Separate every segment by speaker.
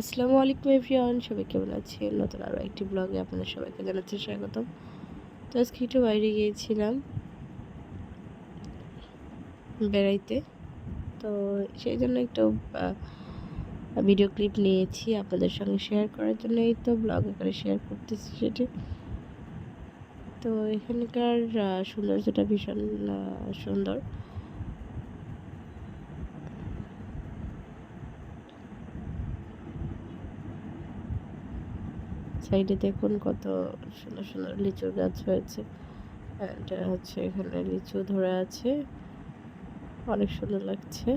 Speaker 1: আসসালামু আলাইকুম এভরিওয়ান, সবাই কেমন আছে নতুন আরও একটি ব্লগে আপনাদের সবাইকে জানাচ্ছি স্বাগতম। তো আজকে একটু বাইরে গিয়েছিলাম বেড়াইতে। তো সেই জন্য একটু ভিডিও ক্লিপ নিয়েছি আপনাদের সঙ্গে শেয়ার করার জন্য। এই তো ব্লগ আকারে শেয়ার করতেছি সেটি। তো এখানকার সৌন্দর্যটা ভীষণ সুন্দর। সাইডে দেখুন কত সুন্দর সুন্দর লিচুর গাছ হয়েছে। এটা হচ্ছে এখানে লিচু ধরে আছে। অনেক সুন্দর লাগছে।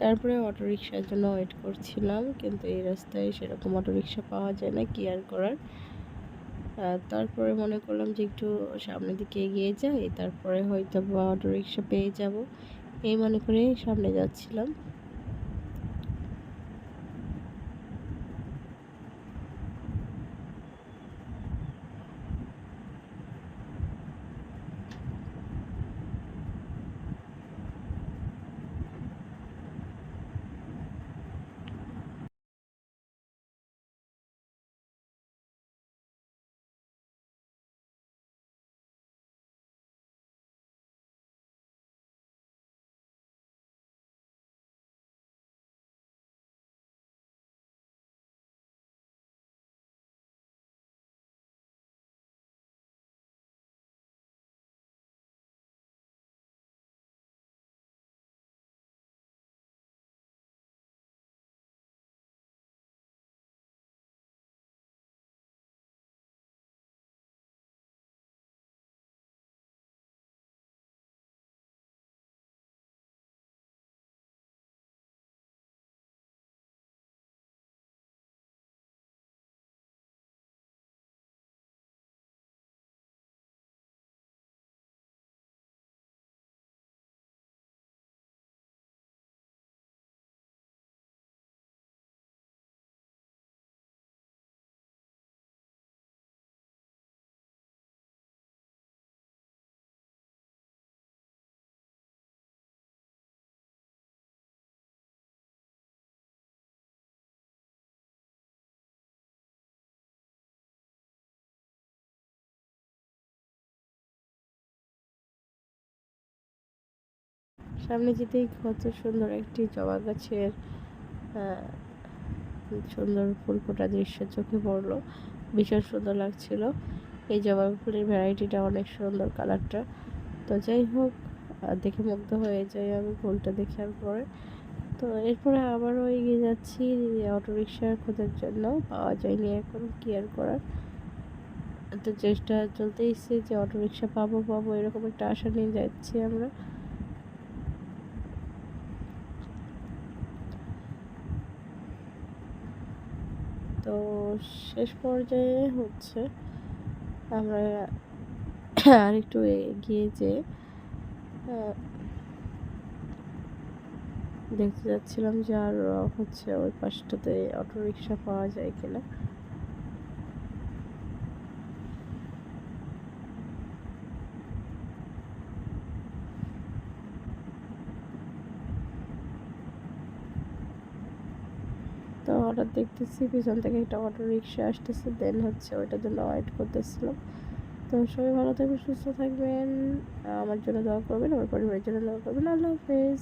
Speaker 1: তারপরে অটোরিকশার জন্য ওয়েট করছিলাম, কিন্তু এই রাস্তায় সেরকম অটোরিকশা পাওয়া যায় না কেয়ার করার? তারপরে মনে করলাম যে একটু সামনের দিকে এগিয়ে যাই, তারপরে হয়তো বা অটোরিকশা পেয়ে যাব। এই মনে করে সামনে যাচ্ছিলাম। সামনে যেতেই কত সুন্দর একটি জবা গাছের সুন্দর ফুল ফোটা দৃশ্য চোখে পড়ল। ভীষণ সুন্দর লাগছিল। এই জবা ফুলের ভ্যারাইটিটা অনেক সুন্দর কালারটা। তো যাই হোক দেখে মুগ্ধ হয়ে যাই আমি ফুলটা দেখার পরে। তো এরপরে আবারও এগিয়ে যাচ্ছি অটোরিকশা খোঁজার জন্য। পাওয়া যায়নি এখন কেয়ার করার। তো চেষ্টা চলতেইছে যে অটোরিকশা পাবো পাবো, এরকম একটা আশা নিয়ে যাচ্ছি আমরা। তো শেষ পর্যায়ে হচ্ছে আমরা আর একটু এগিয়ে যে দেখতে যাচ্ছিলাম যে আর, হচ্ছে ওই পাশটাতে অটো রিক্সা পাওয়া যায় কিনা তো হঠাৎ দেখতেছি, পিছন থেকে একটা অটো রিক্সা আসতেছে দেন হচ্ছে ওইটার জন্য ওয়েট করতেছিলাম। তো সবাই ভালো থাকবেন, সুস্থ থাকবেন, আমার জন্য দোয়া করবেন, আমার পরিবারের জন্য দোয়া করবেন। আল্লাহ হাফেজ।